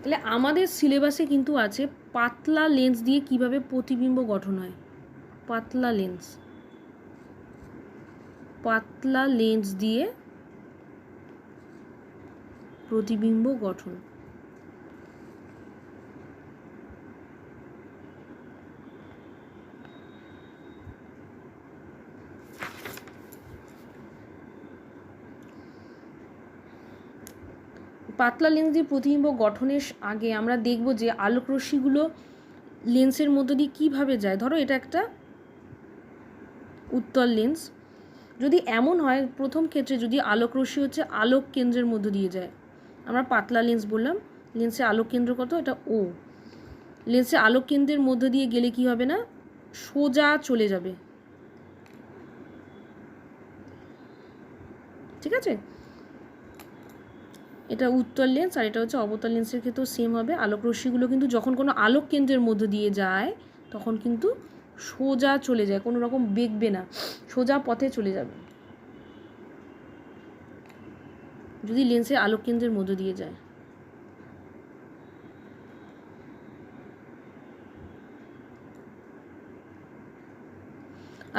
তাহলে আমাদের সিলেবাসে কিন্তু আছে পাতলা লেন্স দিয়ে কীভাবে প্রতিবিম্ব গঠন হয়। পাতলা লেন্স পাতলা লেন্স দিয়ে প্রতিবিম্ব গঠন। পাতলা লেন্স দিয়ে প্রতিবিম্ব গঠনের আগে আমরা দেখব যে আলোকরশ্মিগুলো লেন্সের মধ্য দিয়ে কীভাবে যায়। ধরো এটা একটা উত্তল লেন্স। যদি এমন হয়, প্রথম ক্ষেত্রে যদি আলোকরশ্মি হচ্ছে আলোক কেন্দ্রের মধ্য দিয়ে যায়। আমরা পাতলা লেন্স বললাম। লেন্সে আলোক কেন্দ্র কত? এটা ও লেন্সে আলোক কেন্দ্রের মধ্য দিয়ে গেলে কি হবে না? সোজা চলে যাবে। ঠিক আছে? এটা উত্তর লেন্স আর এটা হচ্ছে অবতল লেন্সের ক্ষেত্রেও সেম হবে। আলোক রশ্মিগুলো কিন্তু যখন কোনো আলোক কেন্দ্রের মধ্য দিয়ে যায়, তখন কিন্তু সোজা চলে যায়, কোনো রকম বেগবে না, সোজা পথে চলে যাবে। যদি লেন্সের আলোক কেন্দ্রের মধ্য দিয়ে যায়।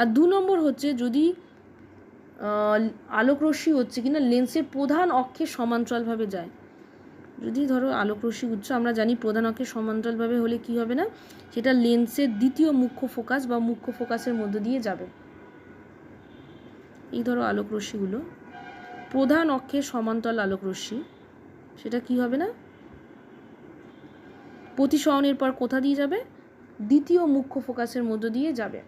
আর দু নম্বর হচ্ছে যদি আলোক রশ্মি হচ্ছে কিনা লেন্সের প্রধান অক্ষে সমান্তরালভাবে যায়। যদি ধরো আলোক রশ্মি উচ্চ, আমরা জানি প্রধান অক্ষে সমান্তরালভাবে হলে কি হবে না? সেটা লেন্সের দ্বিতীয় মুখ্য ফোকাস বা মুখ্য ফোকাসের মধ্য দিয়ে যাবে। এই ধরো আলোক রশ্মিগুলো। প্রধান অক্ষে সমান্তরাল আলোক রশ্মি, সেটা কি হবে না? প্রতিসরণের পর কোথা দিয়ে যাবে? দ্বিতীয় মুখ্য ফোকাসের মধ্য দিয়ে যাবে।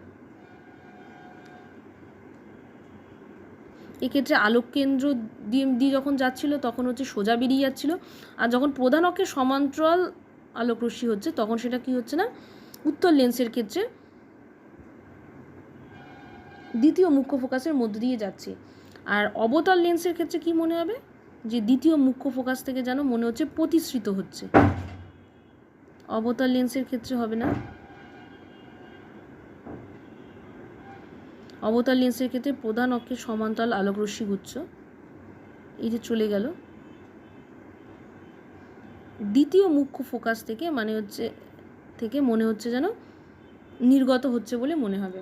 এক্ষেত্রে আলোক কেন্দ্র দিয়ে দিয়ে যখন যাচ্ছিল, তখন হচ্ছে সোজা বেরিয়ে যাচ্ছিল। আর যখন প্রধান অক্ষের সমান্তরাল আলোক রশ্মি হচ্ছে, তখন সেটা কি হচ্ছে না? উত্তর লেন্সের ক্ষেত্রে দ্বিতীয় মুখ্য ফোকাসের মধ্য দিয়ে যাচ্ছে। আর অবতল লেন্সের ক্ষেত্রে কি মনে হবে? যে দ্বিতীয় মুখ্য ফোকাস থেকে যেন মনে হচ্ছে প্রতিশ্রিত হচ্ছে। অবতল লেন্সের ক্ষেত্রে হবে না। অবতার লেন্সের ক্ষেত্রে প্রধান অক্ষের সমান্তরাল আলোকরশ্মি গুচ্ছ। এই যে চলে গেল। দ্বিতীয় মুখ্য ফোকাস থেকে মানে হচ্ছে, থেকে মনে হচ্ছে যেন নির্গত হচ্ছে বলে মনে হবে।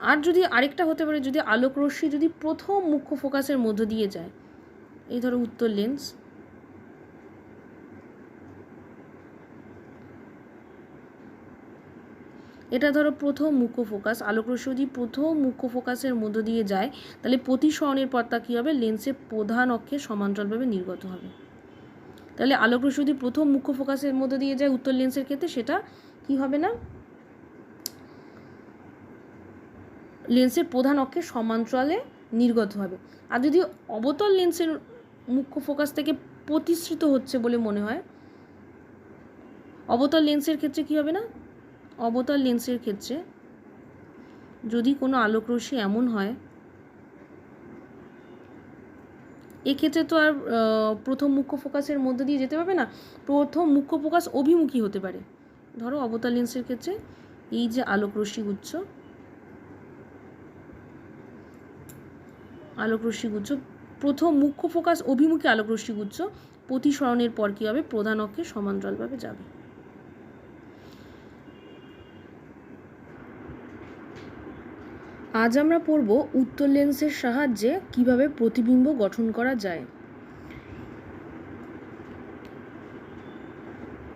আর যদি আরেকটা হতে পারে, যদি আলোকরশ্মি যদি প্রথম মুখ্য ফোকাসের মধ্য দিয়ে যায়, এই ধরো উত্তর লেন্স। এটা ধরো প্রথম মুখ্য ফোকাস আলোকরশ্মি যদি প্রথম মুখ্য ফোকাসের মধ্য দিয়ে যায়, তাহলে প্রতিসরণের পর তা কী হবে? লেন্সের প্রধান অক্ষে সমান্তরালভাবে নির্গত হবে। তাহলে আলোকরশ্মি যদি প্রথম মুখ্য ফোকাসের মধ্য দিয়ে যায় উত্তর লেন্সের ক্ষেত্রে, সেটা কি হবে না? লেন্সের প্রধান অক্ষে সমান্তরালে নির্গত হবে। আর যদি অবতল লেন্সের মুখ্য ফোকাস থেকে প্রতিসৃত হচ্ছে বলে মনে হয়, অবতল লেন্সের ক্ষেত্রে কি হবে না? অবতল লেন্সের ক্ষেত্রে যদি কোনো আলোকরশ্মি এমন হয়, এক্ষেত্রে তো আর প্রথম মুখ্য ফোকাসের মধ্যে দিয়ে যেতে পারবে না। প্রথম মুখ্য ফোকাস অভিমুখী হতে পারে। ধরো অবতল লেন্সের ক্ষেত্রে এই যে আলোকরশ্মি গুচ্ছ আলোকরশ্মি গুচ্ছ, প্রথম মুখ্য ফোকাস অভিমুখী আলোকরশ্মি গুচ্ছ, প্রতিসরণের পর কী হবে? প্রধান অক্ষে সমান্তরালভাবে যাবে। আজ আমরা পড়ব উত্তর লেন্সের সাহায্যে কীভাবে প্রতিবিম্ব গঠন করা যায়।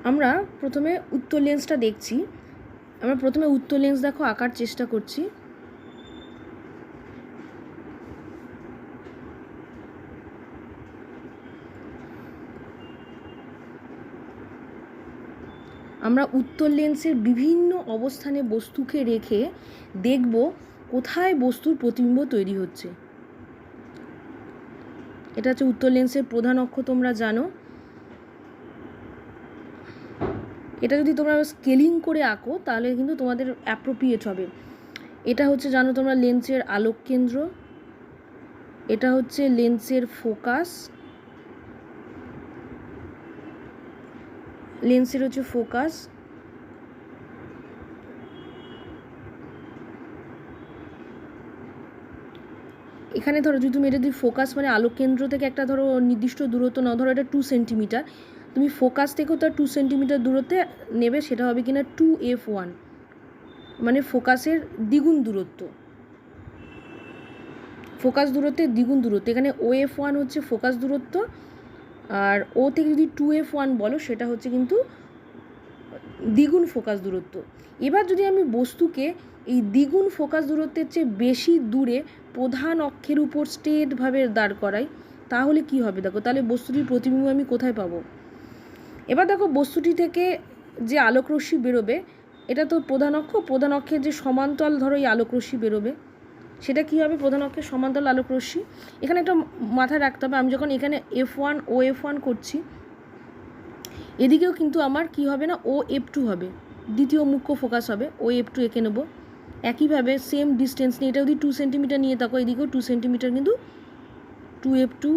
আমরা প্রথমে উত্তর লেন্সটা দেখছি। আমরা প্রথমে উত্তর লেন্স দেখো, আঁকার চেষ্টা করছি। আমরা উত্তর লেন্সের বিভিন্ন অবস্থানে বস্তুকে রেখে দেখব কোথায় বস্তুর প্রতিবিম্ব তৈরি হচ্ছে? এটা হচ্ছে উত্তর লেন্সের প্রধান অক্ষ, তোমরা জানো। এটা যদি তোমরা স্কেলিং করে আঁকো, তাহলে কিন্তু তোমাদের অ্যাপ্রোপ্রিয়েট হবে। এটা হচ্ছে, জানো তোমরা, লেন্সের আলোক কেন্দ্র এটা হচ্ছে লেন্সের ফোকাস। লেন্সের হচ্ছে ফোকাস। এখানে ধরো যদি তুমি এটা যদি ফোকাস মানে আলোক কেন্দ্র থেকে একটা ধরো নির্দিষ্ট দূরত্ব নাও, ধরো এটা টু সেন্টিমিটার তুমি ফোকাস থেকেও তার টু সেন্টিমিটার দূরত্বে নেবে, সেটা হবে কিনা টু এফ ওয়ান মানে ফোকাসের দ্বিগুণ দূরত্ব। ফোকাস দূরত্বের দ্বিগুণ দূরত্ব, এখানে ও এফ ওয়ান হচ্ছে ফোকাস দূরত্ব, আর ও থেকে যদি টু এফ ওয়ান বলো, সেটা হচ্ছে কিন্তু দ্বিগুণ ফোকাস দূরত্ব। এবার যদি আমি বস্তুকে এই দ্বিগুণ ফোকাস দূরত্বের চেয়ে বেশি দূরে প্রধান অক্ষের উপর স্টেটভাবে দাঁড় করাই, তাহলে কি হবে? দেখো, তাহলে বস্তুটির প্রতিবিম্ব আমি কোথায় পাবো? এবার দেখো, বস্তুটি থেকে যে আলোকরশ্মি বেরোবে, এটা তো প্রধান অক্ষ, প্রধান অক্ষের যে সমান্তরাল ধরো এই আলোকরশ্মি বেরোবে, সেটা কী হবে? প্রধান অক্ষের সমান্তরাল আলোকরশ্মি। এখানে একটা মাথায় রাখতে হবে, আমি যখন এখানে এফ ওয়ান ও এফ ওয়ান করছি এদিকেও কিন্তু আমার কি হবে না, ও এফ টু হবে। দ্বিতীয় মুখ্য ফোকাস হবে, ও এফ টু এঁকে নেব। একইভাবে সেম ডিস্টেন্স নিয়ে এটা যদি টু সেন্টিমিটার নিয়ে থাকো, এদিকেও টু সেন্টিমিটার কিন্তু two F two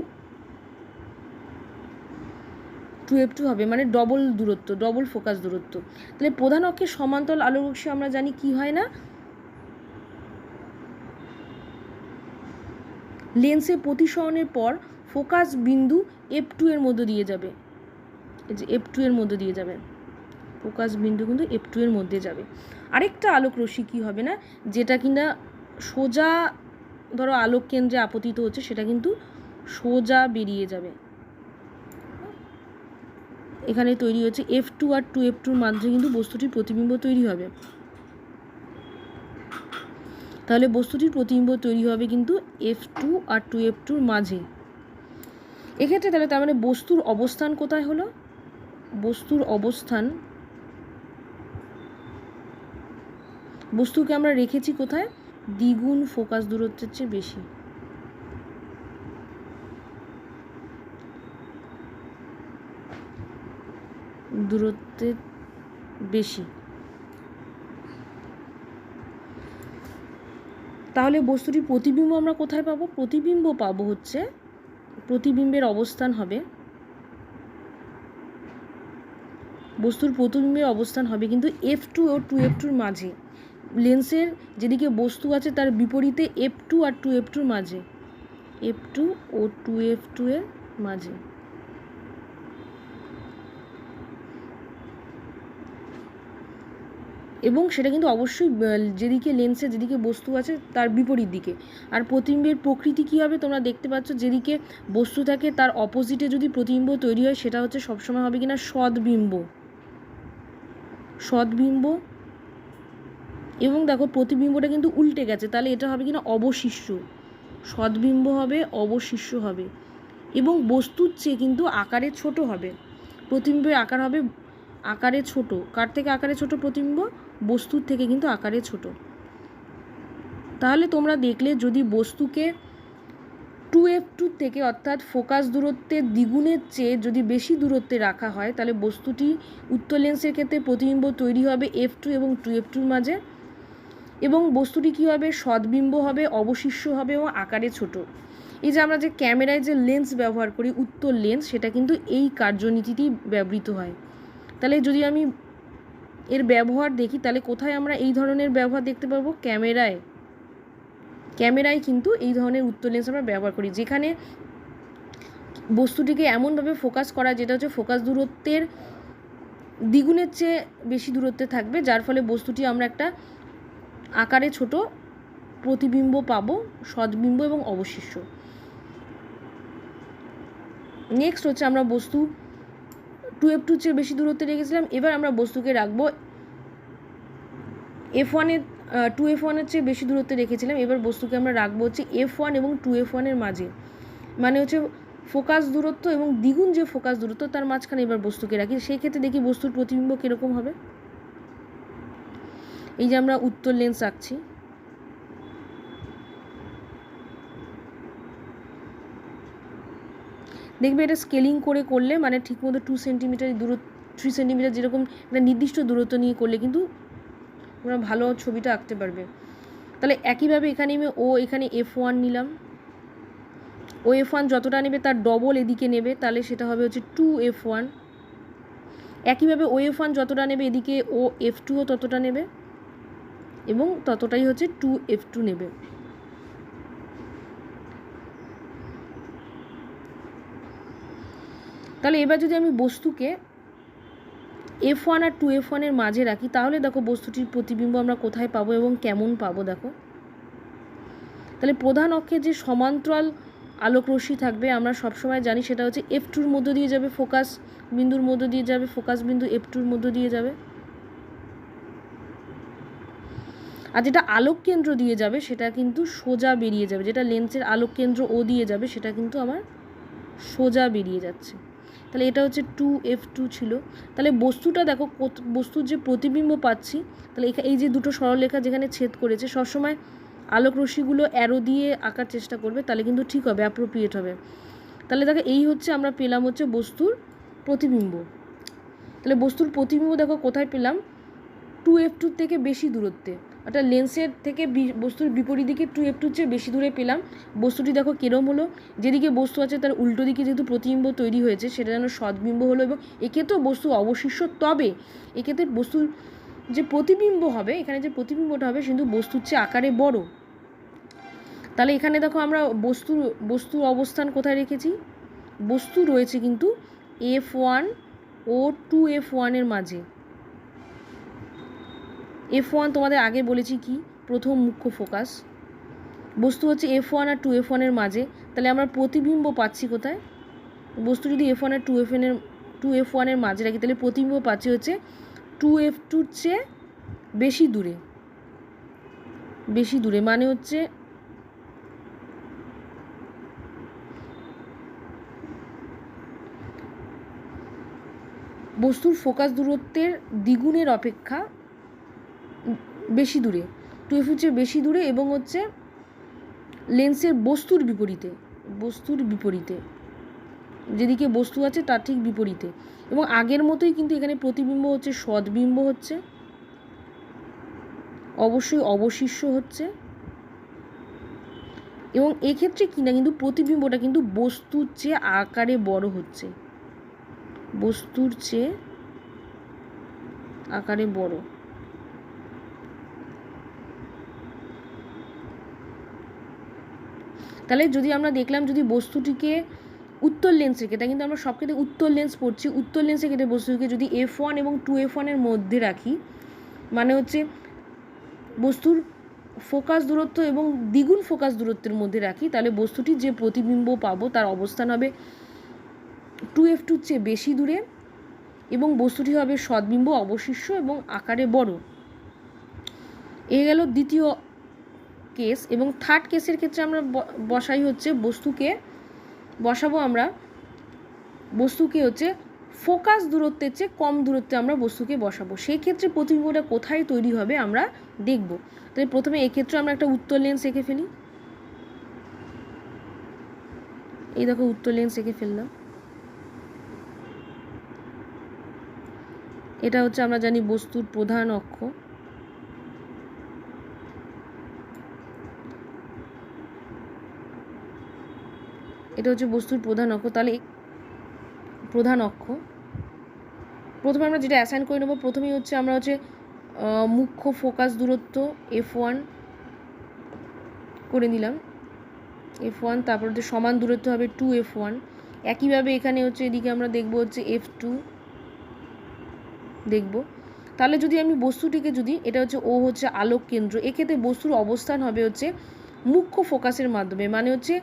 two F two হবে মানে ডবল দূরত্ব ডবল ফোকাস দূরত্ব। তাহলে প্রধান অক্ষের সমান্তরাল আলোকরশ্মি আমরা জানি কি হয় না? লেন্সে প্রতিসরণের পর ফোকাস বিন্দু এফ টু এর মধ্যে দিয়ে যাবে। যে এফ টু এর মধ্যে দিয়ে যাবে। ফোকাস বিন্দু কিন্তু এফ টু এর মধ্যে যাবে। আরেকটা আলোক রশ্মি কী হবে না? যেটা কিনা সোজা ধরো আলোক কেন্দ্রে আপতিত হচ্ছে, সেটা কিন্তু সোজা বেরিয়ে যাবে। এখানে তৈরি হচ্ছে এফ টু আর টু এফ টুর মাধ্যমে কিন্তু বস্তুটির প্রতিবিম্ব তৈরি হবে। তাহলে বস্তুটির প্রতিবিম্ব তৈরি হবে কিন্তু এফ টু আর টু এফ টুর মাঝে। এক্ষেত্রে তাহলে তার মানে বস্তুর অবস্থান কোথায় হলো? বস্তুর অবস্থান। বস্তুকে আমরা রেখেছি কোথায়? দ্বিগুণ ফোকাস দূরত্বের চেয়ে বেশি। দূরত্বের বেশি। তাহলে বস্তুটির প্রতিবিম্ব আমরা কোথায় পাবো? প্রতিবিম্ব পাবো হচ্ছে, প্রতিবিম্বের অবস্থান হবে বস্তুর প্রতিবিম্বের অবস্থান হবে কিন্তু এফ টু ও টু এফ টুর মাঝে। লেন্সের যেদিকে বস্তু আছে তার বিপরীতে এফ টু আর টু এফ টুর মাঝে। এফ টু ও টু এফ টু এর মাঝে। এবং সেটা কিন্তু অবশ্যই যেদিকে লেন্সে যেদিকে বস্তু আছে তার বিপরীত দিকে। আর প্রতিবিম্বের প্রকৃতি কী হবে তোমরা দেখতে পাচ্ছ, যেদিকে বস্তু থাকে তার অপোজিটে যদি প্রতিবিম্ব তৈরি হয় সেটা হচ্ছে সবসময় হবে কিনা সদ্বিম্ব। সদ্বিম্ব এবং দেখো প্রতিবিম্বটা কিন্তু উল্টে গেছে, তাহলে এটা হবে কিনা অবশিষ্য সদ্বিম্ব হবে অবশিষ্য হবে। এবং বস্তুর চেয়ে কিন্তু আকারে ছোট হবে। প্রতিবিম্বের আকার হবে আকারে ছোট। কার থেকে আকারে ছোট প্রতিবিম্ব? বস্তুর থেকে কিন্তু আকারে ছোট। তাহলে তোমরা দেখলে যদি বস্তুকে টু এফ টু থেকে অর্থাৎ ফোকাস দূরত্বের দ্বিগুণের চেয়ে যদি বেশি দূরত্বে রাখা হয়, তাহলে বস্তুটি উত্তর লেন্সের ক্ষেত্রে প্রতিবিম্ব তৈরি হবে এফ টু এবং টু এফ টুর মাঝে। এবং বস্তুটি কী হবে? সদ্বিম্ব হবে অবশিষ্য হবে এবং আকারে ছোট। এই যে আমরা যে ক্যামেরায় যে লেন্স ব্যবহার করি, উত্তর লেন্স সেটা কিন্তু এই কার্যনীতিতেই ব্যবহৃত হয়। তাহলে যদি আমি এর ব্যবহার দেখি, তাহলে কোথায় আমরা এই ধরনের ব্যবহার দেখতে পাবো? ক্যামেরায়। ক্যামেরায় কিন্তু এই ধরনের উত্তর লেন্স আমরা ব্যবহার করি। যেখানে বস্তুটিকে এমনভাবে ফোকাস করা, যেটা হচ্ছে ফোকাস দূরত্বের দ্বিগুণের চেয়ে বেশি দূরত্বে থাকবে, যার ফলে বস্তুটি আমরা একটা আকারে ছোট প্রতিবিম্ব পাব, সদ্বিম্ব এবং অবশিষ্য নেক্সট হচ্ছে আমরা বস্তু টু এফ টুর চেয়ে বেশি দূরত্বে রেখেছিলাম। এবার আমরা বস্তুকে রাখব এফ ওয়ানের টু এফ ওয়ানের চেয়ে বেশি দূরত্বে রেখেছিলাম। এবার বস্তুকে আমরা রাখব হচ্ছে এফ ওয়ান এবং টু এফ ওয়ানের মাঝে। মানে হচ্ছে ফোকাস দূরত্ব এবং দ্বিগুণ যে ফোকাস দূরত্ব, তার মাঝখানে এবার বস্তুকে রাখি। সেই ক্ষেত্রে দেখি বস্তুর প্রতিবিম্ব কীরকম হবে। এই যে আমরা উত্তর লেন্স আঁকছি। দেখবে এটা স্কেলিং করে করলে মানে ঠিকমতো টু সেন্টিমিটার দূরত্ব থ্রি সেন্টিমিটার যেরকম একটা নির্দিষ্ট দূরত্ব নিয়ে করলে কিন্তু তোমরা ভালো ছবিটা আঁকতে পারবে। তাহলে একইভাবে এখানে আমি ও, এখানে এফ ওয়ান নিলাম। ও এফ ওয়ান যতটা নেবে তার ডবল এদিকে নেবে, তাহলে সেটা হবে হচ্ছে টু এফ ওয়ান একইভাবে ও এফ ওয়ান যতটা নেবে এদিকে ও এফ টুও ততটা নেবে এবং ততটাই হচ্ছে টু এফ টু নেবে। তাহলে এবার যদি আমি বস্তুকে এফ ওয়ান আর টু এফ ওয়ানের মাঝে রাখি, তাহলে দেখো বস্তুটির প্রতিবিম্ব আমরা কোথায় পাবো এবং কেমন পাবো দেখো। তাহলে প্রধান অক্ষে যে সমান্তরাল আলোক রশ্মি থাকবে, আমরা সবসময় জানি সেটা হচ্ছে এফ টুর মধ্য দিয়ে যাবে ফোকাস বিন্দুর মধ্য দিয়ে যাবে, ফোকাস বিন্দু এফ টুর মধ্য দিয়ে যাবে। আর যেটা আলোক কেন্দ্র দিয়ে যাবে, সেটা কিন্তু সোজা বেরিয়ে যাবে, যেটা লেন্সের আলোক কেন্দ্র ও দিয়ে যাবে, সেটা কিন্তু আমার সোজা বেরিয়ে যাচ্ছে। তাহলে এটা হচ্ছে টু এফ টু ছিল। তাহলে বস্তুটা দেখো বস্তুর যে প্রতিবিম্ব পাচ্ছি, তাহলে এই যে দুটো সরলরেখা যেখানে ছেদ করেছে, সবসময় আলোক রশ্মিগুলো অ্যারো দিয়ে আঁকার চেষ্টা করবে, তাহলে কিন্তু ঠিক হবে অ্যাপ্রোপ্রিয়েট হবে। তাহলে দেখো, এই হচ্ছে আমরা পেলাম হচ্ছে বস্তুর প্রতিবিম্ব। তাহলে বস্তুর প্রতিবিম্ব দেখো কোথায় পেলাম? টু এফ টুর থেকে বেশি দূরত্বে। অর্থাৎ লেন্সের থেকে বস্তুর বিপরীত দিকে টু এফ টুর চেয়ে বেশি দূরে পেলাম। বস্তুটি দেখো কিরম হলো। যেদিকে বস্তু আছে তার উল্টো দিকে যেহেতু প্রতিবিম্ব তৈরি হয়েছে, সেটা যেন সদ্বিম্ব হলো এবং এক্ষেত্রেও বস্তু অবশিষ্ট। তবে এক্ষেত্রে বস্তুর যে প্রতিবিম্ব হবে, এখানে যে প্রতিবিম্বটা হবে কিন্তু বস্তুর চেয়ে আকারে বড়। তাহলে এখানে দেখো আমরা বস্তুর বস্তুর অবস্থান কোথায় রেখেছি? বস্তু রয়েছে কিন্তু এফ ওয়ান ও টু এফ ওয়ানের মাঝে। এফ ওয়ান তোমাদের আগে বলেছি কি? প্রথম মুখ্য ফোকাস বস্তু হচ্ছে এফ ওয়ান আর টু এফ ওয়ানের মাঝে। তাহলে আমরা প্রতিবিম্ব পাচ্ছি কোথায়? বস্তু যদি এফ ওয়ান আর টু এফ এনের টু এফ ওয়ানের মাঝে রাখি, তাহলে প্রতিবিম্ব পাচ্ছি হচ্ছে টু এফ টুর চেয়ে বেশি দূরে। বেশি দূরে মানে হচ্ছে বস্তুর ফোকাস দূরত্বের দ্বিগুণের অপেক্ষা বেশি দূরে টু এফ চেয়ে বেশি দূরে এবং হচ্ছে লেন্সের বস্তুর বিপরীতে বস্তুর বিপরীতে। যেদিকে বস্তু আছে, তার ঠিক বিপরীতে। এবং আগের মতোই কিন্তু এখানে প্রতিবিম্ব হচ্ছে, সদ্বিম্ব হচ্ছে। অবশ্যই অবশিষ্য হচ্ছে। এবং এক্ষেত্রে কি না কিন্তু প্রতিবিম্বটা কিন্তু বস্তুর চেয়ে আকারে বড় হচ্ছে। বস্তুর চেয়ে আকারে বড়। তাহলে যদি আমরা দেখলাম, যদি বস্তুটিকে উত্তর লেন্স তাই কিন্তু আমরা সব ক্ষেত্রে উত্তর লেন্স পড়ছি, উত্তর লেন্সের ক্ষেত্রে বস্তুটিকে যদি এফ ওয়ান এবং টু এফ ওয়ানের মধ্যে রাখি মানে হচ্ছে বস্তুর ফোকাস দূরত্ব এবং দ্বিগুণ ফোকাস দূরত্বের মধ্যে রাখি, তাহলে বস্তুটির যে প্রতিবিম্ব পাবো তার অবস্থান হবে টু এফ টুর চেয়ে বেশি দূরে এবং বস্তুটি হবে সদ্বিম্ব অবশিষ্য এবং আকারে বড়। এ গেল দ্বিতীয় কেস এবং থার্ড কেসের ক্ষেত্রে আমরা বসাই হচ্ছে বস্তুকে, বসাবো আমরা, বস্তুকে হচ্ছে ফোকাস দূরত্বের চেয়ে কম দূরত্বে আমরা বস্তুকে বসাবো। সেই ক্ষেত্রে প্রতিবিম্বটা কোথায় তৈরি হবে আমরা দেখব। তাই প্রথমে এক্ষেত্রে আমরা একটা উত্তর লেন্স এঁকে ফেলি। এই দেখো উত্তর লেন্স এঁকে ফেললাম। এটা হচ্ছে আমরা জানি বস্তুর প্রধান অক্ষ। এটা হচ্ছে বস্তুর প্রধান অক্ষ, তাহলে প্রধান অক্ষ। প্রথমে আমরা যেটা অ্যাসাইন করে নেব, প্রথমেই হচ্ছে আমরা হচ্ছে মুখ্য ফোকাস দূরত্ব এফ ওয়ান করে নিলাম। এফ ওয়ান তারপর হচ্ছে সমান দূরত্ব হবে টু এফ ওয়ান একইভাবে এখানে হচ্ছে এদিকে আমরা দেখব হচ্ছে এফ টু দেখব। তাহলে যদি আমি বস্তুটিকে যদি, এটা হচ্ছে ও হচ্ছে আলোক কেন্দ্র, এক্ষেত্রে বস্তুর অবস্থান হবে হচ্ছে মুখ্য ফোকাসের মাধ্যমে মানে হচ্ছে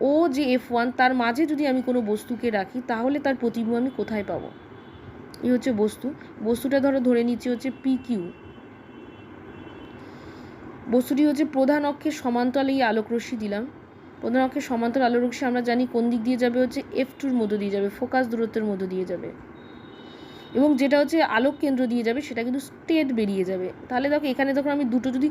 ও যে এফ ওয়ান তার মাঝে যদি আমি কোনো বস্তুকে রাখি, তাহলে তার প্রতিবিম্ব আমি কোথায় পাবো? এই হচ্ছে বস্তু। বস্তুটা ধরো ধরে নিচ্ছি হচ্ছে পি কিউ বস্তুটি হচ্ছে প্রধান অক্ষের সমান্তরাল এই আলোক রশ্মি দিলাম। প্রধান অক্ষের সমান্তরাল আলোক রশ্মি আমরা জানি কোন দিক দিয়ে যাবে? হচ্ছে এফ টুর মধ্য দিয়ে যাবে, ফোকাস দূরত্বের মধ্য দিয়ে যাবে। এবং যেটা হচ্ছে আলোক কেন্দ্র দিয়ে যাবে, সেটা কিন্তু স্টেট বেরিয়ে যাবে। তাহলে দেখো এখানে যখন আমি দুটো যদি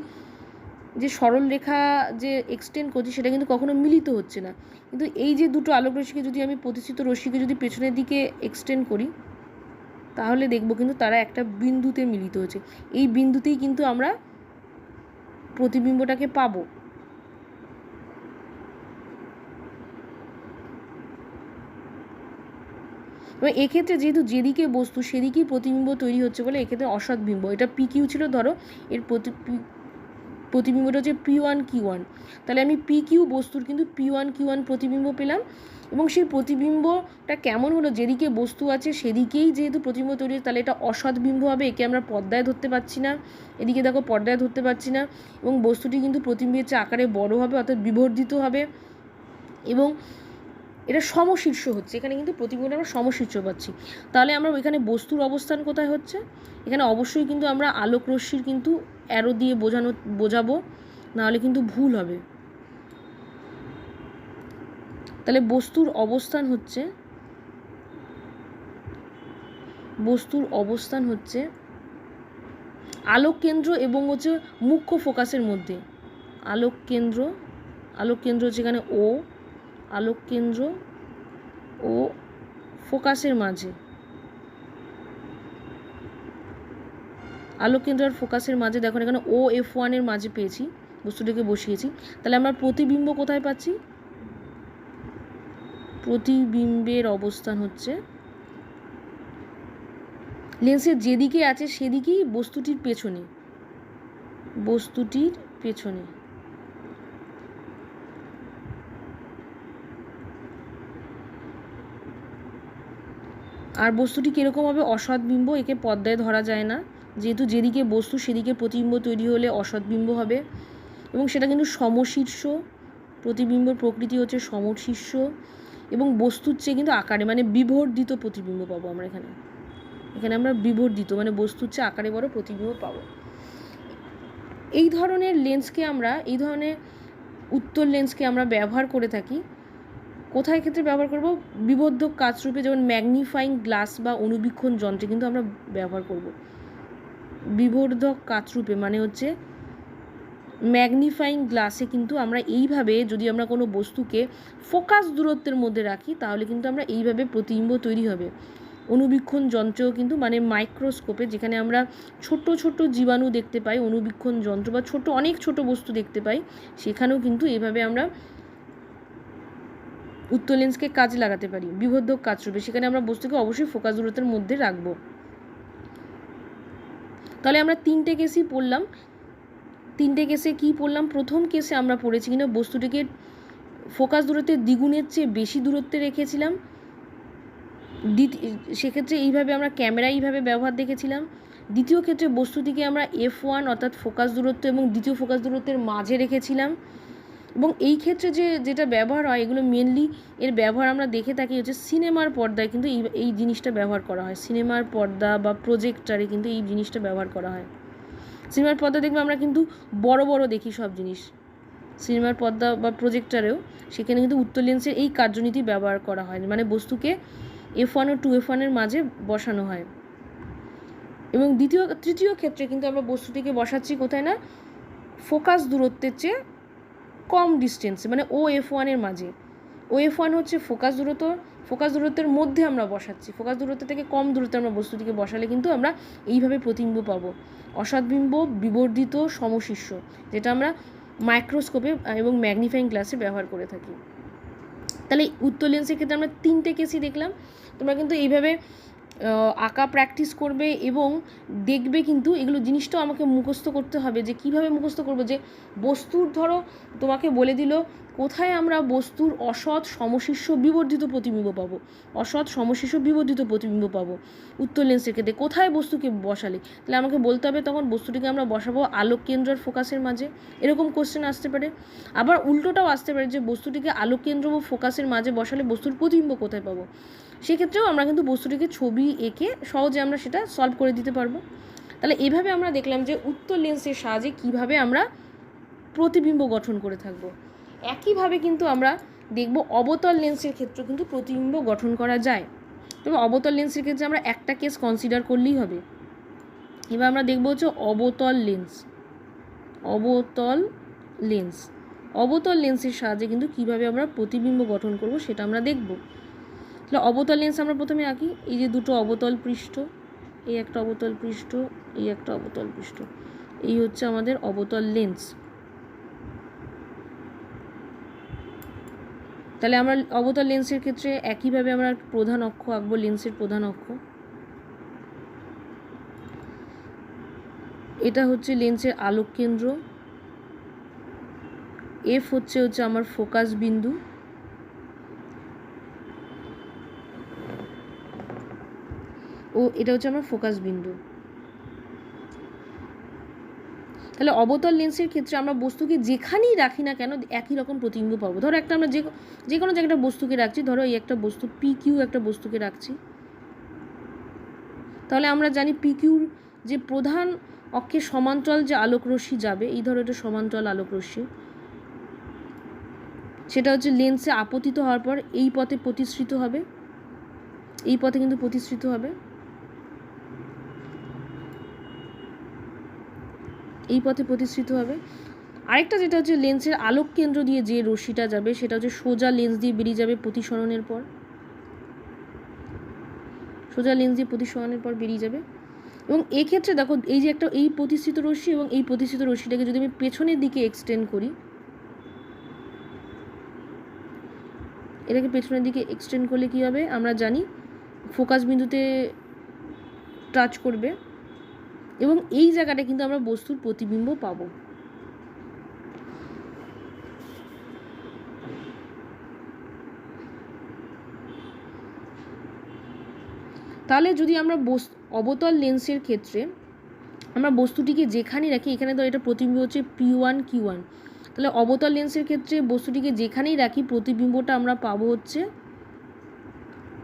যে সরল রেখা যে এক্সটেন্ড করছি সেটা কিন্তু কখনো মিলিত হচ্ছে না। কিন্তু এই যে দুটো আলোক রশ্মিকে যদি আমি প্রতিষ্ঠিত রশ্মিকে যদি পেছনের দিকে এক্সটেন্ড করি, তাহলে দেখব কিন্তু তারা একটা বিন্দুতে মিলিত হচ্ছে। এই বিন্দুতেই কিন্তু আমরা প্রতিবিম্বটাকে পাবো। এবং এক্ষেত্রে যেহেতু যেদিকে বস্তু, সেদিকেই প্রতিবিম্ব তৈরি হচ্ছে বলে এক্ষেত্রে অসৎ বিম্ব এটা পি কিউ ছিল ধরো, এর প্রতি প্রতিবিম্বটা হচ্ছে পি ওয়ান কিউ ওয়ান তাহলে আমি পি কিউ বস্তুর কিন্তু পি ওয়ান কিউ ওয়ান প্রতিবিম্ব পেলাম এবং সেই প্রতিবিম্বটা কেমন হলো? যেদিকে বস্তু আছে সেদিকেই যেহেতু প্রতিবিম্ব তৈরি তাহলে এটা অসৎবিম্ব হবে, একে আমরা পর্দায় ধরতে পারছি না। এদিকে দেখো পর্দায় ধরতে পারছি না এবং বস্তুটি কিন্তু প্রতিবিম্বের চেয়ে আকারে বড় হবে, অর্থাৎ বিবর্ধিত হবে। এবং এটা সমশীর্ষ হচ্ছে। এখানে কিন্তু প্রতিবিম্বটা আমরা সমশীর্ষ পাচ্ছি। তাহলে আমরা এখানে বস্তুর অবস্থান কোথায় হচ্ছে? এখানে অবশ্যই কিন্তু আমরা আলোক রশ্মির কিন্তু অ্যারো দিয়ে বোঝানো, বোঝাবো, নাহলে কিন্তু ভুল হবে। তাহলে বস্তুর অবস্থান হচ্ছে, বস্তুর অবস্থান হচ্ছে আলোক কেন্দ্র এবং হচ্ছে মুখ্য ফোকাসের মধ্যে। আলোক কেন্দ্র আলোক কেন্দ্র হচ্ছে এখানে ও আলোক কেন্দ্র ও ফোকাসের মাঝে। আলোক কেন্দ্র আর ফোকাসের মাঝে দেখো এখানে ও এফ ওয়ানের মাঝে পেয়েছি, বস্তুটিকে বসিয়েছি। তাহলে আমরা প্রতিবিম্ব কোথায় পাচ্ছি? প্রতিবিম্বের অবস্থান হচ্ছে লেন্সের যেদিকে আছে সেদিকেই বস্তুটির পেছনে বস্তুটির পেছনে। আর বস্তুটি কীরকম হবে? অসৎ বিম্ব, একে পদ্মায় ধরা যায় না। যেহেতু যেদিকে বস্তু, সেদিকে প্রতিবিম্ব তৈরি হলে অসৎবিম্ব হবে। এবং সেটা কিন্তু সমশীর্ষ। প্রতিবিম্বর প্রকৃতি হচ্ছে সমশীর্ষ। এবং বস্তুর চেয়ে কিন্তু আকারে মানে বিবর্ধিত প্রতিবিম্ব পাবো আমরা এখানে। এখানে আমরা বিবর্ধিত মানে বস্তুর চেয়ে আকারে বড় প্রতিবিম্ব পাবো। এই ধরনের লেন্সকে আমরা, এই ধরনের উত্তর লেন্সকে আমরা ব্যবহার করে থাকি। কোথায় ক্ষেত্রে ব্যবহার করব? বিবর্ধক কাজরূপে যেমন ম্যাগনিফাইং গ্লাস বা অনুবীক্ষণ যন্ত্রে কিন্তু আমরা ব্যবহার করব। বিবর্ধক কাজরূপে মানে হচ্ছে ম্যাগনিফাইং গ্লাসে কিন্তু আমরা এইভাবে যদি আমরা কোনো বস্তুকে ফোকাস দূরত্বের মধ্যে রাখি, তাহলে কিন্তু আমরা এইভাবে প্রতিবিম্ব তৈরি হবে। অনুবীক্ষণ যন্ত্রেও কিন্তু মানে মাইক্রোস্কোপে যেখানে আমরা ছোট ছোট জীবাণু দেখতে পাই, অনুবীক্ষণ যন্ত্র বা ছোট, অনেক ছোট বস্তু দেখতে পাই, সেখানেও কিন্তু এভাবে আমরা উত্তর লেন্সকে কাজে লাগাতে পারি বিবর্ধক কাজ রূপে। সেখানে আমরা বস্তুকে অবশ্যই ফোকাস দূরত্বের মধ্যে রাখব। তাহলে আমরা তিনটে কেসই পড়লাম। তিনটে কেসে কি পড়লাম? প্রথম কেসে আমরা পড়েছি কিনা, বস্তুটিকে ফোকাস দূরত্বের দ্বিগুণের চেয়ে বেশি দূরত্বে রেখেছিলাম। দ্বিতীয় সেক্ষেত্রে এইভাবে আমরা ক্যামেরা এইভাবে ব্যবহার দেখেছিলাম। দ্বিতীয় ক্ষেত্রে বস্তুটিকে আমরা এফ ওয়ান অর্থাৎ ফোকাস দূরত্ব এবং দ্বিতীয় ফোকাস দূরত্বের মাঝে রেখেছিলাম। এবং এই ক্ষেত্রে যে, যেটা ব্যবহার হয়, এগুলো মেনলি এর ব্যবহার আমরা দেখে থাকি হচ্ছে সিনেমার পর্দায় কিন্তু এই এই জিনিসটা ব্যবহার করা হয়। সিনেমার পর্দা বা প্রজেক্টারে কিন্তু এই জিনিসটা ব্যবহার করা হয়। সিনেমার পর্দা দেখবে আমরা কিন্তু বড় বড় দেখি সব জিনিস। সিনেমার পর্দা বা প্রজেক্টারেও সেখানে কিন্তু উত্তর লেন্সের এই কার্যনীতি ব্যবহার করা হয়। মানে বস্তুকে এফ ওয়ান ও টু এফ ওয়ানের মাঝে বসানো হয়। এবং দ্বিতীয়, তৃতীয় ক্ষেত্রে কিন্তু আমরা বস্তুটিকে বসাচ্ছি কোথায় না? ফোকাস দূরত্বের চেয়ে কম ডিস্টেন্সে মানে ও এফ ওয়ানের মাঝে। ও এফ ওয়ান হচ্ছে ফোকাস দূরত্ব ফোকাস দূরত্বের মধ্যে আমরা বসাচ্ছি। ফোকাস দূরত্ব থেকে কম দূরত্বে আমরা বস্তুটিকে বসালে কিন্তু আমরা এইভাবে প্রতিবিম্ব পাবো। অসৎবিম্ব বিবর্ধিত সমশিষ্য যেটা আমরা মাইক্রোস্কোপে এবং ম্যাগনিফাইং গ্লাসে ব্যবহার করে থাকি। তাহলে উত্তর লেন্সের ক্ষেত্রে আমরা তিনটে কেসই দেখলাম। তোমরা কিন্তু এইভাবে আঁকা প্র্যাকটিস করবে এবং দেখবে কিন্তু এগুলো জিনিসটাও আমাকে মুখস্থ করতে হবে যে কীভাবে মুখস্থ করব? যে বস্তুর, ধরো তোমাকে বলে দিল কোথায় আমরা বস্তুর অসৎ সমশিষ্য বিবর্ধিত প্রতিবিম্ব পাবো? অসৎ সমশীর্ষ বিবর্ধিত প্রতিবিম্ব পাবো? উত্তর লেন্সের ক্ষেত্রে কোথায় বস্তুকে বসালে? তাহলে আমাকে বলতে হবে তখন বস্তুটিকে আমরা বসাবো আলোক কেন্দ্র ফোকাসের মাঝে। এরকম কোশ্চেন আসতে পারে। আবার উল্টোটাও আসতে পারে যে বস্তুটিকে আলোক কেন্দ্র ও ফোকাসের মাঝে বসালে বস্তুর প্রতিবিম্ব কোথায় পাবো? সেক্ষেত্রেও আমরা কিন্তু বস্তুটিকে ছবি এঁকে সহজে আমরা সেটা সলভ করে দিতে পারব। তাহলে এভাবে আমরা দেখলাম যে উত্তর লেন্সের সাহায্যে কীভাবে আমরা প্রতিবিম্ব গঠন করে থাকব। একইভাবে কিন্তু আমরা দেখব অবতল লেন্সের ক্ষেত্রে কিন্তু প্রতিবিম্ব গঠন করা যায়। তবে অবতল লেন্সের ক্ষেত্রে আমরা একটা কেস কনসিডার করলেই হবে। এবার আমরা দেখব হচ্ছে অবতল লেন্স অবতল লেন্স অবতল লেন্সের সাহায্যে কিন্তু কীভাবে আমরা প্রতিবিম্ব গঠন করব সেটা আমরা দেখব। তাহলে অবতল লেন্স আমরা প্রথমে আঁকি, এই যে দুটো অবতল পৃষ্ঠ, এই একটা অবতল পৃষ্ঠ, এই একটা অবতল পৃষ্ঠ, এই হচ্ছে আমাদের অবতল লেন্স তাহলে আমরা অবতল লেন্সের ক্ষেত্রে একইভাবে আমরা প্রধান অক্ষ আঁকবো লেন্সের প্রধান অক্ষ। এটা হচ্ছে লেন্সের আলোক কেন্দ্র। এফ হচ্ছে হচ্ছে আমার ফোকাস বিন্দু। ও, এটা হচ্ছে আমার ফোকাস বিন্দু। তাহলে অবতল লেন্সের ক্ষেত্রে আমরা বস্তুকে যেখানেই রাখি না কেন, একই রকম প্রতিবিম্ব পাবো। ধরো একটা আমরা যে যে কোনো জায়গায় একটা বস্তুকে রাখছি, ধরো এই একটা বস্তু পি কিউ একটা বস্তুকে রাখছি। তাহলে আমরা জানি পি কিউর যে প্রধান অক্ষে সমান্তরাল যে আলোকরশ্মি যাবে, এই ধরো এটা সমান্তরাল আলোকরশ্মি সেটা হচ্ছে লেন্সে আপতিত হওয়ার পর এই পথে প্রতিসৃত হবে। এই পথে কিন্তু প্রতিশ্রিত হবে। এই পথে প্রতিষ্ঠিত হবে। আরেকটা যেটা হচ্ছে লেন্সের আলোক কেন্দ্র দিয়ে যে রশ্মিটা যাবে, সেটা হচ্ছে সোজা লেন্স দিয়ে বেরিয়ে যাবে প্রতিসরণের পর। সোজা লেন্স দিয়ে প্রতিসরণের পর বেরিয়ে যাবে। এবং এক্ষেত্রে দেখো, এই যে একটা, এই প্রতিষ্ঠিত রশ্মি এবং এই প্রতিষ্ঠিত রশ্মিটাকে যদি আমি পেছনের দিকে এক্সটেন্ড করি, এটাকে পেছনের দিকে এক্সটেন্ড করলে কী হবে? আমরা জানি ফোকাস বিন্দুতে টাচ করবে। এবং এই জায়গাটা কিন্তু আমরা বস্তুর প্রতিবিম্ব পাবো। তাহলে যদি আমরা অবতল লেন্সের ক্ষেত্রে আমরা বস্তুটিকে যেখানেই রাখি, এখানে ধর এটা প্রতিবিম্ব হচ্ছে পি ওয়ান কিউ ওয়ান তাহলে অবতল লেন্সের ক্ষেত্রে বস্তুটিকে যেখানেই রাখি, প্রতিবিম্বটা আমরা পাবো হচ্ছে,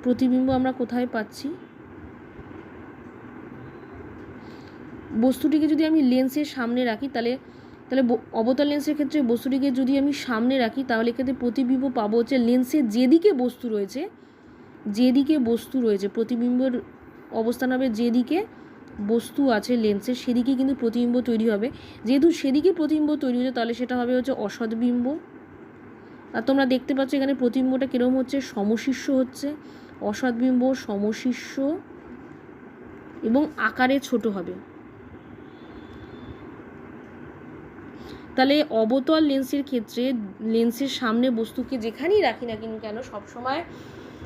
প্রতিবিম্ব আমরা কোথায় পাচ্ছি? বস্তুটিকে যদি আমি লেন্সের সামনে রাখি, তাহলে তাহলে অবতল লেন্সের ক্ষেত্রে বস্তুটিকে যদি আমি সামনে রাখি, তাহলে এক্ষেত্রে প্রতিবিম্ব পাবো হচ্ছে লেন্সের যেদিকে বস্তু রয়েছে, যেদিকে বস্তু রয়েছে, প্রতিবিম্বর অবস্থান হবে যেদিকে বস্তু আছে লেন্সের সেদিকে কিন্তু প্রতিবিম্ব তৈরি হবে। যেহেতু সেদিকে প্রতিবিম্ব তৈরি হচ্ছে, তাহলে সেটা হবে হচ্ছে অসৎবিম্ব। আর তোমরা দেখতে পাচ্ছ এখানে প্রতিবিম্বটা কীরকম হচ্ছে? সমশিষ্য হচ্ছে, অসৎবিম্ব সমশিষ্য এবং আকারে ছোট হবে। তাহলে অবতল লেন্সের ক্ষেত্রে লেন্সের সামনে বস্তুকে যেখানেই রাখি না কিন্তু কেন সবসময়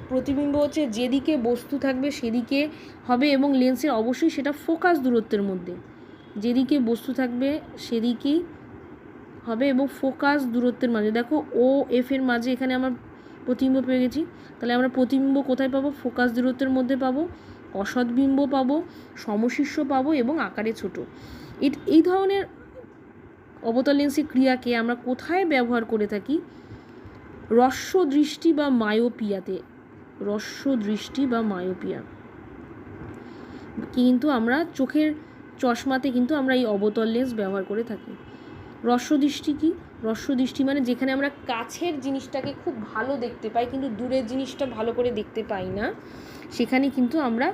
প্রতিবিম্ব হচ্ছে যেদিকে বস্তু থাকবে সেদিকে হবে এবং লেন্সের অবশ্যই সেটা ফোকাস দূরত্বের মধ্যে। যেদিকে বস্তু থাকবে সেদিকেই হবে এবং ফোকাস দূরত্বের মাঝে। দেখো ও এফ এর মাঝে এখানে আমার প্রতিবিম্ব পেয়ে গেছি। তাহলে আমরা প্রতিবিম্ব কোথায় পাবো? ফোকাস দূরত্বের মধ্যে পাবো, অসৎবিম্ব পাবো সমশিষ্য পাবো এবং আকারে ছোট। এই ধরনের অবতল লেন্সের ক্রিয়াকে আমরা কোথায় ব্যবহার করে থাকি? রস্য দৃষ্টি বা মায়োপিয়াতে। রস্য দৃষ্টি বা মায়োপিয়া। কিন্তু আমরা চোখের চশমাতে কিন্তু আমরা এই অবতল লেন্স ব্যবহার করে থাকি। রস্য দৃষ্টি কি? রস্য দৃষ্টি মানে যেখানে আমরা কাছের জিনিসটাকে খুব ভালো দেখতে পাই, কিন্তু দূরের জিনিসটা ভালো করে দেখতে পাই না, সেখানে কিন্তু আমরা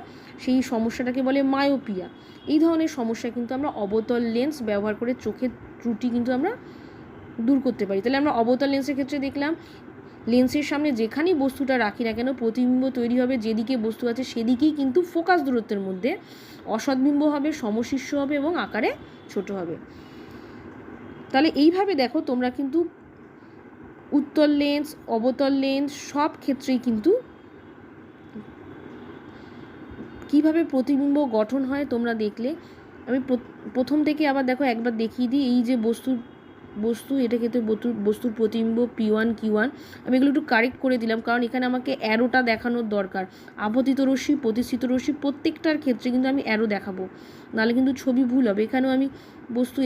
সেই সমস্যাটাকে বলে মায়োপিয়া এই ধরনের সমস্যা কিন্তু আমরা অবতল লেন্স ব্যবহার করে চোখের ত্রুটি কিন্তু আমরা দূর করতে পারি। তাহলে আমরা অবতল লেন্সের ক্ষেত্রে দেখলাম লেন্সের সামনে যেখানেই বস্তুটা রাখি না কেন, প্রতিবিম্ব তৈরি হবে, যেদিকে বস্তু আছে সেদিকেই কিন্তু ফোকাস দূরত্বের মধ্যে অসদ্বিম্ব হবে সমশিষ্য হবে এবং আকারে ছোট হবে। তাহলে এইভাবে দেখো তোমরা কিন্তু উত্তল লেন্স অবতল লেন্স সব ক্ষেত্রেই কিন্তু কীভাবে প্রতিবিম্ব গঠন হয় তোমরা দেখলে। আমি প্রথম থেকে আবার দেখো একবার দেখিয়ে দিই, এই যে বস্তুর বস্তু, এটা ক্ষেত্রে বস্তুর প্রতিবিম্ব পি ওয়ান কিউ ওয়ান আমি এগুলো একটু কারেক্ট করে দিলাম, কারণ এখানে আমাকে অ্যারোটা দেখানোর দরকার। আপতিত রশ্মি প্রতিষ্ঠিত রশ্মি, প্রত্যেকটার ক্ষেত্রে কিন্তু আমি অ্যারো দেখাবো। নাহলে কিন্তু ছবি ভুল হবে। এখানেও আমি বস্তু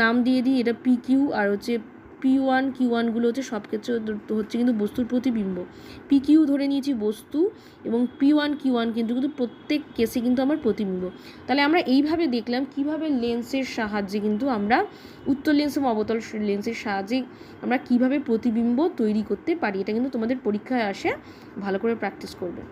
নাম দিয়ে দিই, এটা পি কিউ আর হচ্ছে পি ওয়ান কিউ ওয়ানগুলো হচ্ছে সব ক্ষেত্রে হচ্ছে কিন্তু বস্তুর প্রতিবিম্ব। পি কিউ ধরে নিয়েছি বস্তু এবং পি ওয়ান কিউ ওয়ান কিন্তু কিন্তু প্রত্যেক কেসে কিন্তু আমার প্রতিবিম্ব। তাহলে আমরা এইভাবে দেখলাম কীভাবে লেন্সের সাহায্যে কিন্তু আমরা উত্তর লেন্স এবং অবতল লেন্সের সাহায্যে আমরা কীভাবে প্রতিবিম্ব তৈরি করতে পারি, এটা কিন্তু তোমাদের পরীক্ষায় আসে, ভালো করে প্র্যাকটিস করবে।